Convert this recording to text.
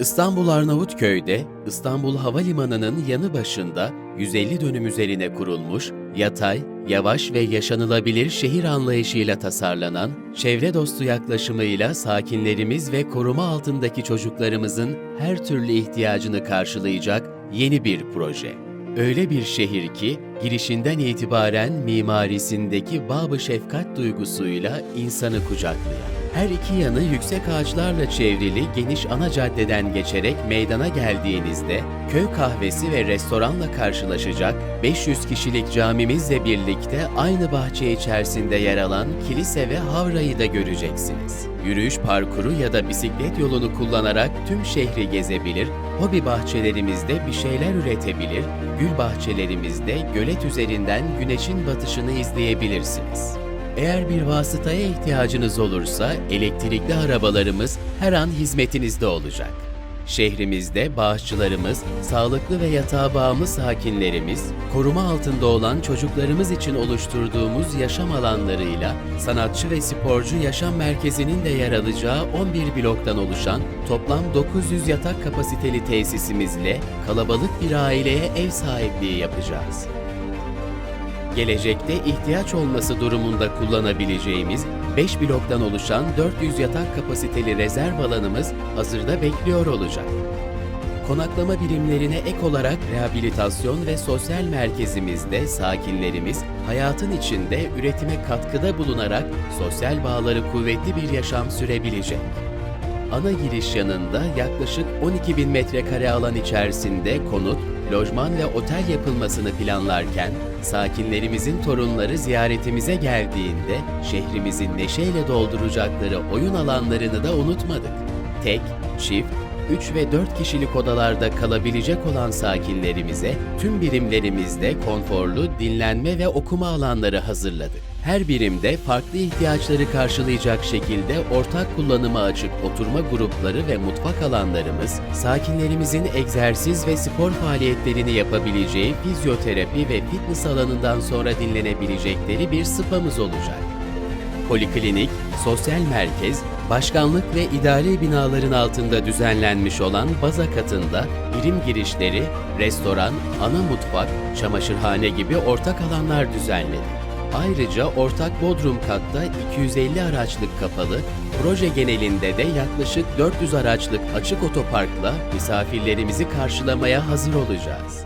İstanbul Arnavutköy'de İstanbul Havalimanı'nın yanı başında 150 dönüm üzerine kurulmuş, yatay, yavaş ve yaşanılabilir şehir anlayışıyla tasarlanan, çevre dostu yaklaşımıyla sakinlerimiz ve koruma altındaki çocuklarımızın her türlü ihtiyacını karşılayacak yeni bir proje. Öyle bir şehir ki girişinden itibaren mimarisindeki bağ şefkat duygusuyla insanı kucaklayan. Her iki yanı yüksek ağaçlarla çevrili geniş ana caddeden geçerek meydana geldiğinizde köy kahvesi ve restoranla karşılaşacak 500 kişilik camimizle birlikte aynı bahçe içerisinde yer alan kilise ve havrayı da göreceksiniz. Yürüyüş parkuru ya da bisiklet yolunu kullanarak tüm şehri gezebilir, hobi bahçelerimizde bir şeyler üretebilir, gül bahçelerimizde gölet üzerinden güneşin batışını izleyebilirsiniz. Eğer bir vasıtaya ihtiyacınız olursa elektrikli arabalarımız her an hizmetinizde olacak. Şehrimizde bağışçılarımız, sağlıklı ve yatağa bağımlı sakinlerimiz, koruma altında olan çocuklarımız için oluşturduğumuz yaşam alanlarıyla sanatçı ve sporcu yaşam merkezinin de yer alacağı 11 bloktan oluşan toplam 900 yatak kapasiteli tesisimizle kalabalık bir aileye ev sahipliği yapacağız gelecekte ihtiyaç olması durumunda kullanabileceğimiz 5 bloktan oluşan 400 yatak kapasiteli rezerv alanımız hazırda bekliyor olacak. Konaklama birimlerine ek olarak rehabilitasyon ve sosyal merkezimizde sakinlerimiz hayatın içinde üretime katkıda bulunarak sosyal bağları kuvvetli bir yaşam sürebilecek. Ana giriş yanında yaklaşık 12 bin metrekare alan içerisinde konut, lojman ve otel yapılmasını planlarken, sakinlerimizin torunları ziyaretimize geldiğinde şehrimizi neşeyle dolduracakları oyun alanlarını da unutmadık. Tek, çift, 3 ve 4 kişilik odalarda kalabilecek olan sakinlerimize tüm birimlerimizde konforlu dinlenme ve okuma alanları hazırladık. Her birimde farklı ihtiyaçları karşılayacak şekilde ortak kullanıma açık oturma grupları ve mutfak alanlarımız, sakinlerimizin egzersiz ve spor faaliyetlerini yapabileceği fizyoterapi ve fitness alanından sonra dinlenebilecekleri bir spamız olacak. Poliklinik, sosyal merkez, başkanlık ve idari binaların altında düzenlenmiş olan baza katında birim girişleri, restoran, ana mutfak, çamaşırhane gibi ortak alanlar düzenledik. Ayrıca ortak bodrum katta 250 araçlık kapalı, proje genelinde de yaklaşık 400 araçlık açık otoparkla misafirlerimizi karşılamaya hazır olacağız.